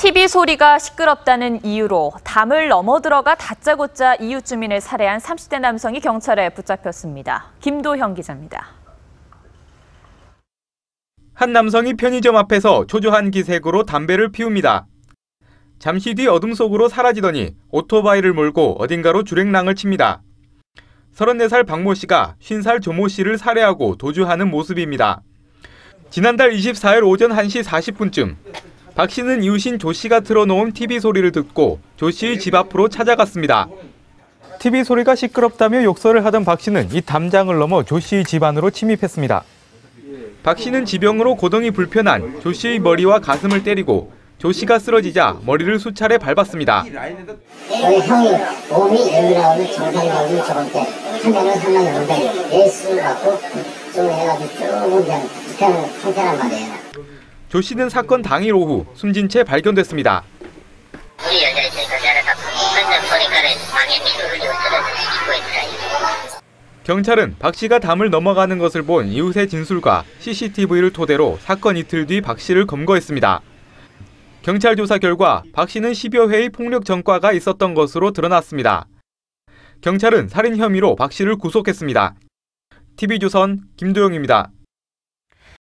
TV 소리가 시끄럽다는 이유로 담을 넘어 들어가 다짜고짜 이웃 주민을 살해한 30대 남성이 경찰에 붙잡혔습니다. 김도형 기자입니다. 한 남성이 편의점 앞에서 초조한 기색으로 담배를 피웁니다. 잠시 뒤 어둠 속으로 사라지더니 오토바이를 몰고 어딘가로 주랭랑을 칩니다. 34살 박모 씨가 50살 조모 씨를 살해하고 도주하는 모습입니다. 지난달 24일 오전 1시 40분쯤 박 씨는 이웃인 조 씨가 틀어놓은 TV 소리를 듣고 조 씨의 집 앞으로 찾아갔습니다. TV 소리가 시끄럽다며 욕설을 하던 박 씨는 이 담장을 넘어 조 씨의 집 안으로 침입했습니다. 박 씨는 지병으로 고동이 불편한 조 씨의 머리와 가슴을 때리고 조 씨가 쓰러지자 머리를 수차례 밟았습니다. 저 조 씨는 사건 당일 오후 숨진 채 발견됐습니다. 경찰은 박 씨가 담을 넘어가는 것을 본 이웃의 진술과 CCTV를 토대로 사건 이틀 뒤 박 씨를 검거했습니다. 경찰 조사 결과 박 씨는 10여 회의 폭력 전과가 있었던 것으로 드러났습니다. 경찰은 살인 혐의로 박 씨를 구속했습니다. TV조선 김도영입니다.